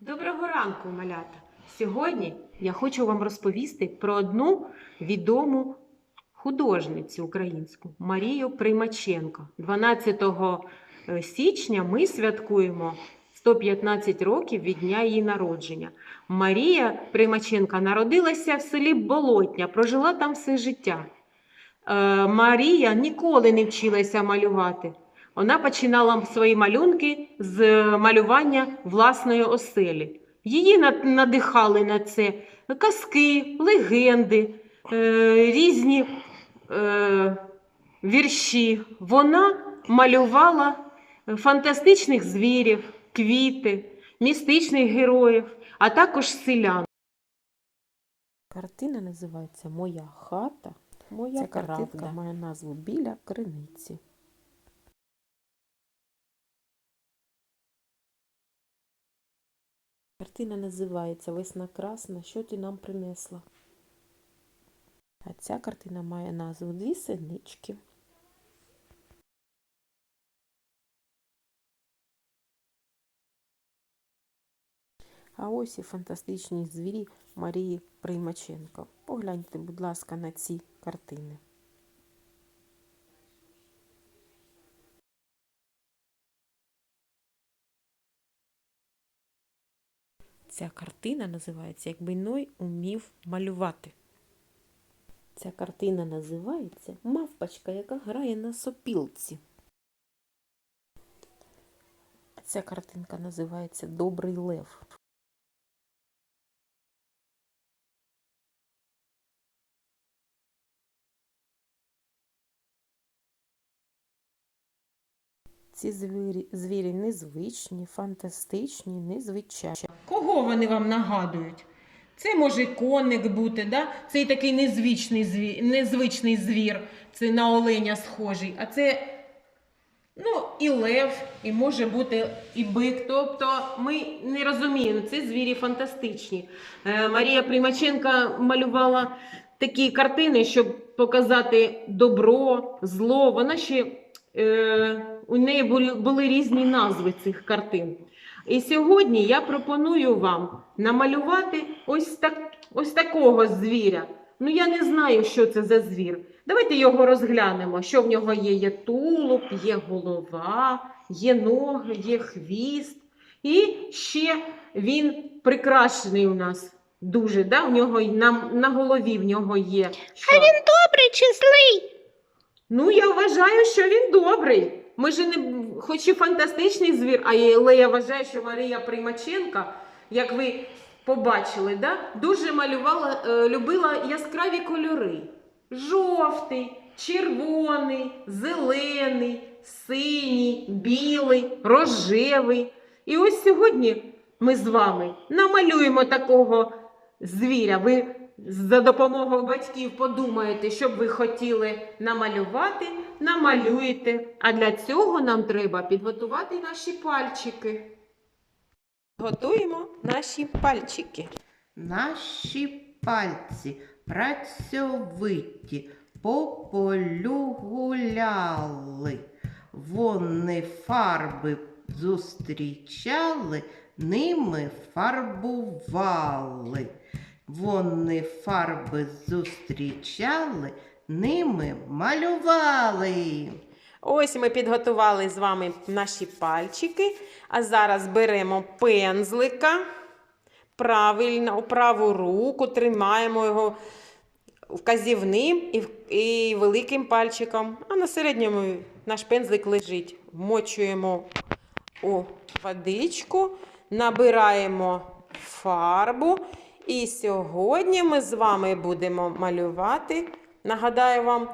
Доброго ранку, малята! Сьогодні я хочу вам розповісти про одну відому художницю українську Марію Примаченко. 12 е, січня ми святкуємо 115 років від дня її народження. Марія Примаченко народилася в селі Болотня, прожила там все життя. Е, Марія ніколи не вчилася малювати. Вона починала свої малюнки з малювання власної оселі. Її надихали на це казки, легенди, е, різні е, вірші. Вона малювала фантастичних звірів, квіти, містичних героїв, а також селян. Картина називається Моя хата. Моя Ця картинка має назву Біля криниці. Картина називається Весна красна. Що ти нам принесла? А ця картина має назву Дві синички. А ось і фантастичні звірі Марії Приймаченко. Погляньте, будь ласка, на ці картини. Ця картина називається Якби Ной умів малювати. Ця картина називається Мавпочка, яка грає на сопілці. Ця картинка називається Добрий лев. Ці звірі, звірі незвичні, фантастичні, незвичайні. Кого вони вам нагадують? Це може коник бути, да? цей такий незвичний звір, незвичний звір, це на оленя схожий, а це ну, і лев, і може бути і бик. Тобто ми не розуміємо, це звірі фантастичні. Е, Марія Примаченка малювала такі картини, щоб показати добро, зло. Вона ще е, у неї були, були різні назви цих картин. І сьогодні я пропоную вам намалювати ось, так, ось такого звіря. Ну, я не знаю, що це за звір. Давайте його розглянемо, що в нього є. Є тулуб, є голова, є ноги, є хвіст. І ще він прикрашений у нас дуже. Да? У нього на, на голові в нього є. Що? Добрий чи злий? Ну, я вважаю, що він добрий. Ми ж не хоч і фантастичний звір, але я вважаю, що Марія Примаченка, як ви побачили, да, дуже малювала, е, любила яскраві кольори: жовтий, червоний, зелений, синій, білий, рожевий. І ось сьогодні ми з вами намалюємо такого звіря. Ви за допомогою батьків подумаєте, що б ви хотіли намалювати, намалюєте. А для цього нам треба підготувати наші пальчики. Готуємо наші пальчики. Наші пальці працьовиті по полю гуляли. Вони фарби зустрічали, ними фарбували. Вони фарби зустрічали, ними малювали. Ось ми підготували з вами наші пальчики. А зараз беремо пензлика. Правильно, у праву руку тримаємо його вказівним і, і великим пальчиком. А на середньому наш пензлик лежить. Вмочуємо у водичку, набираємо фарбу. І сьогодні ми з вами будемо малювати. Нагадаю вам,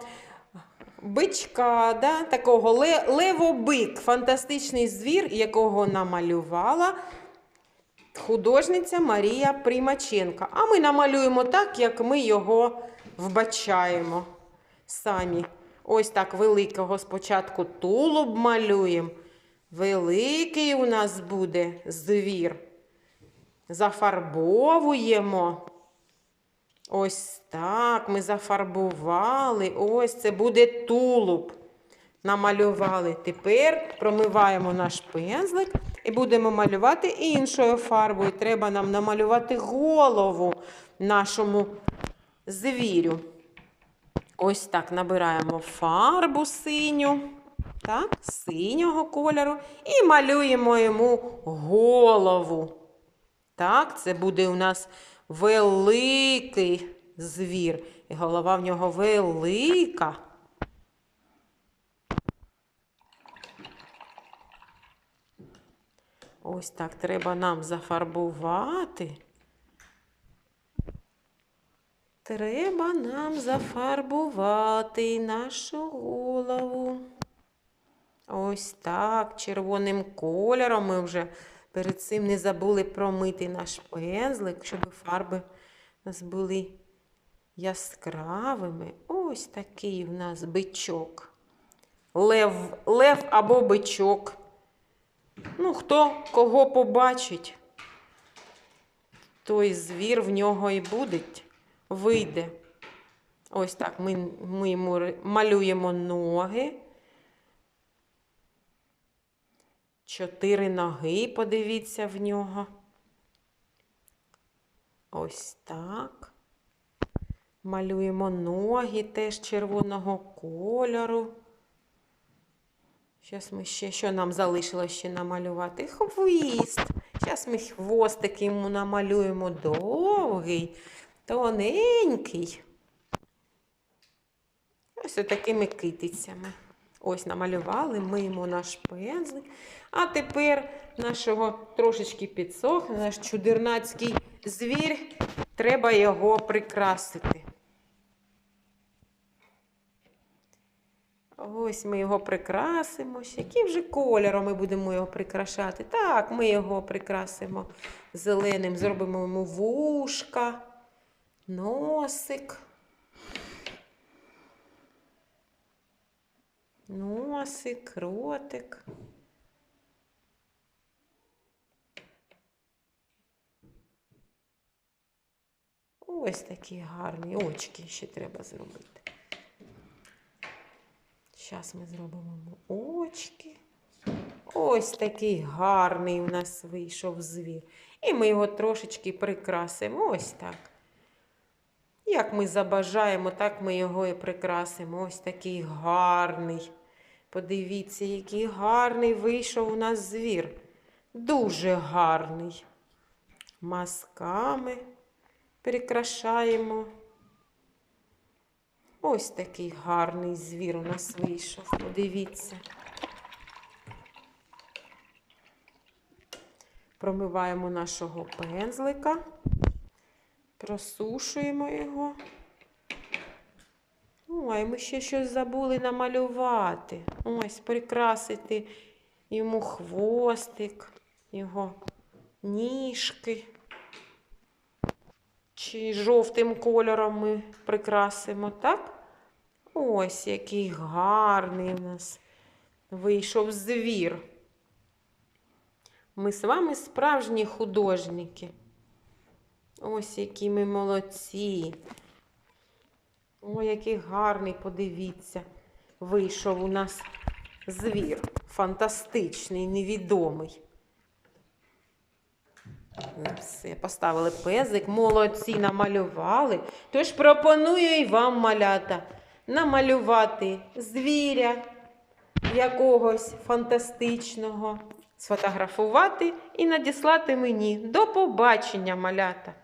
бичка, да? такого левобик, фантастичний звір, якого намалювала художниця Марія Примаченка. А ми намалюємо так, як ми його вбачаємо самі. Ось так великого спочатку тулуб малюємо. Великий у нас буде звір. Зафарбовуємо. Ось так ми зафарбували. Ось це буде тулуб. Намалювали. Тепер промиваємо наш пензлик І будемо малювати іншою фарбою. Треба нам намалювати голову нашому звірю. Ось так набираємо фарбу синю, так, синього кольору, і малюємо йому голову. Так, це буде у нас великий звір. І голова в нього велика. Ось так треба нам зафарбувати. Треба нам зафарбувати нашу голову. Ось так, червоним кольором. Ми вже перед цим не забули промити наш пензлик, щоб фарби у нас були яскравими. Ось такий в нас бичок. Лев, лев або бичок. Ну, хто кого побачить, той звір в нього і буде, вийде. Ось так ми, ми йому малюємо ноги. Чотири ноги, подивіться в нього. Ось так. Малюємо ноги теж червоного кольору. Зараз ми ще, що нам залишилось ще намалювати? Хвіст. Зараз ми хвостик йому намалюємо довгий, тоненький. Ось такими китицями. Ось намалювали ми йому наш пензлик. А тепер нашого трошечки підсох, наш чудернацький звір. Треба його прикрасити. Ось ми його прикрасимо. Яким же кольором ми будемо його прикрашати? Так, ми його прикрасимо зеленим, зробимо йому вушка, носик. Носик, ротик. Ось такі гарні очки ще треба зробити. Зараз ми зробимо очки. Ось такий гарний у нас вийшов звір. І ми його трошечки прикрасимо. Ось так. Як ми забажаємо, так ми його і прикрасимо. Ось такий гарний. Подивіться, який гарний вийшов у нас звір. Дуже гарний. Масками прикрашаємо. Ось такий гарний звір у нас вийшов. Подивіться. Промиваємо нашого пензлика, просушуємо його. Ой, ми ще щось забули намалювати. Ось, прикрасити йому хвостик, його ніжки. Чи жовтим кольором ми прикрасимо, так? Ось який гарний у нас вийшов звір. Ми з вами справжні художники. Ось які ми молодці. Ой, який гарний, подивіться. Вийшов у нас звір. Фантастичний, невідомий. Ну, Все, поставили пезик, молодці, намалювали. Тож пропоную і вам малята намалювати звіря якогось фантастичного, сфотографувати і надіслати мені. До побачення, малята!